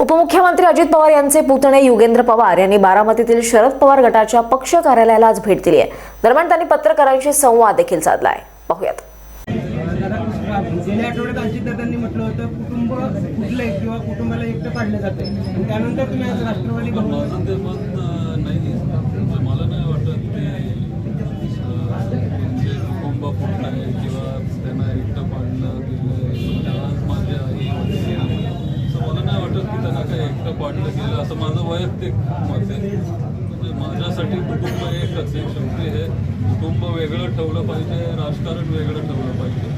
उपमुख्यमंत्री अजित पवार यांचे पुतणे युगेंद्र पवार यांनी बारामतीतील शरद पवार गटाच्या पक्ष कार्यालयाला आज भेट दिली आहे. दरम्यान त्यांनी पत्रकारांशी संवाद देखील साधलाय. पाहूयात. दादा गेल्या आठवड्यात अजितदादांनी म्हटलं होतं कुटुंब कुठलंय किंवा कुटुंबाला एकटं काढलं जाते त्यानंतर तुम्ही आज राष्ट्रवादी पण काँग्रेस माझं ते मत अं, नाही म्हणजे मला नाही वाटत की अं, जे कुटुंब फुटलं आहे किंवा त्यांना एकटं पाडलं गेलं त्याला माझी आई वडील असं मला नाही वाटत की त्यांना काही एकटं पाडलं गेलं माझं वैयक्तिक मत. आहे म्हणजे माझ्यासाठी कुटुंब एकच आहे शेवटी हे कुटुंब वेगळं ठेवलं पाहिजे राजकारण वेगळं ठेवलं पाहिजे.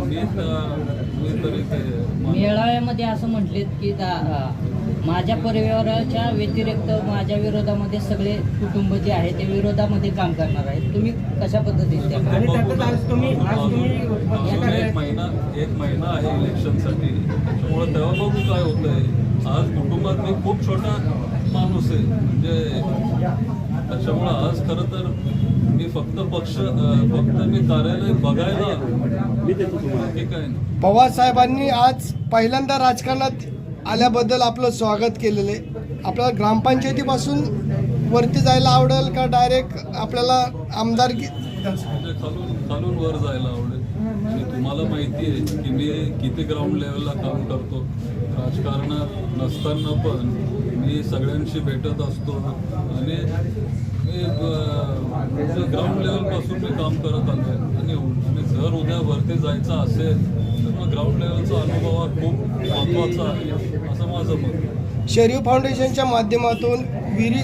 मी मी तरी ते मेळाव्यामध्ये असं म्हटलेत की माझ्या परिवाराच्या व्यतिरिक्त माझ्या विरोधामध्ये सगळे कुटुंब जे आहे ते विरोधामध्ये काम करणार आहेत. तुम्ही कशा पद्धतीने एक महिना एक महिना आहे इलेक्शनसाठी. त्याच्यामुळे तेव्हा बघू काय होतंय. आज कुटुंबात मी खूप छोटा माणूस आहे. म्हणजे त्याच्यामुळं आज खरं तर मी फक्त पक्ष फक्त मी कार्यालय बघायला काय नाही. पवार साहेबांनी आज पहिल्यांदा राजकारणात आल्याबद्दल आपलं स्वागत केलेलं आहे. आपल्याला ग्रामपंचायतीपासून वरती जायला आवडेल का डायरेक्ट आपल्याला आमदारकी म्हणजे खालून खालून वर जायला आवडेल. आणि तुम्हाला माहिती आहे की मी किती ग्राउंड लेवलला काम करतो. राजकारणात नसताना पण मी सगळ्यांशी भेटत असतो. आणि मी ग्राउंड लेवलपासून मी काम करत आलो आहे आणि आणि जर उद्या वरती जायचं असेल तर मग ग्राउंड लेवलचा अनुभव हा खूप महत्त्वाचा आहे असं माझं मत शरीफ फाउंडेशनच्या माध्यमातून विहिरी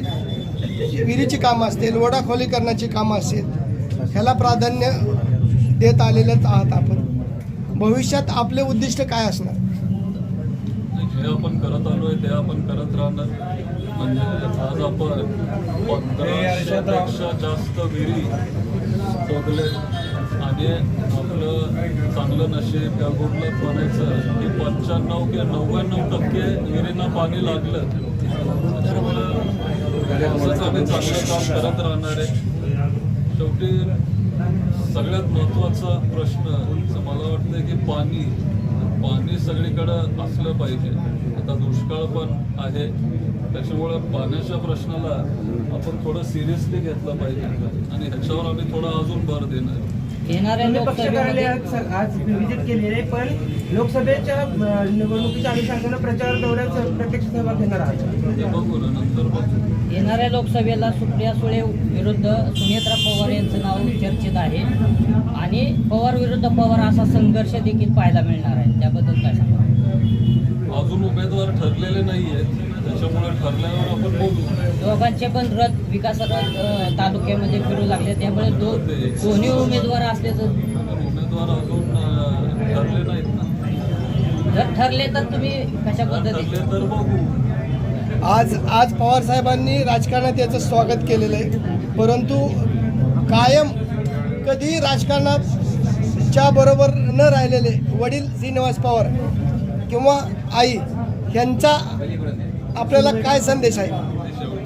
विहिरीची कामं असतील वडाखोलीकरणाची कामं असतील ह्याला प्राधान्य देत आलेलेच आहात आपण. भविष्यात आपले उद्दिष्ट काय असणार? जे आपण करत आलोय ते आपण करत राहणार. म्हणजे आज आपण पंधराशेपेक्षा जास्त विहिरी शोधले आणि आपलं चांगलं नशीब त्या गुडलं म्हणायचं की पंच्याण्णव किंवा नव्याण्णव टक्के विहिरींना पाणी लागलं. त्याच्यामुळं असंच आम्ही चांगलं काम करत राहणार आहे. शेवटी सगळ्यात महत्त्वाचा प्रश्न मला वाटतं की पाणी पाणी सगळीकडं असलं पाहिजे. आता दुष्काळ पण आहे. त्याच्यामुळं पाण्याच्या प्रश्नाला आपण थोडं सिरियसली घेतलं पाहिजे. आणि ह्याच्यावर आम्ही थोडं अजून भर देणार. येणाऱ्या लोकसभेमध्ये आज व्हिजिट केलेली आहे पण लोकसभेच्या निवडणुकीच्या अनुषंगानं प्रचार दौऱ्यात प्रत्यक्ष सहभाग घेणार आहात. येणाऱ्या लोकसभेला सुप्रिया सुळे विरुद्ध सुनेत्रा पवार यांचं नाव चर्चेत आहे. आणि पवार विरुद्ध पवार असा संघर्ष देखील पाहायला मिळणार आहे. त्याबद्दल काय सांगा अजून उमेदवार ठरलेले नाही आहेत त्याच्यामुळे ठरल्यावर आपण बोलू. दोघांचे पण रथ विकास रथ अ, तालुक्यामध्ये फिरू लागले. त्यामुळे दो दोन्ही उमेदवार असल्याचं पण उमेदवार अजून अं, ठरले नाहीत ना. जर ठरले तर तुम्ही कशा पद्धतीने ठरले तर बघू. आज आज पवार साहेबांनी राजकारणात याचं स्वागत केलेलं आहे. परंतु कायम कधी राजकारणाच्या बरोबर न राहिलेले वडील श्रीनिवास पवार किंवा आई यांचा आपल्याला काय संदेश आहे?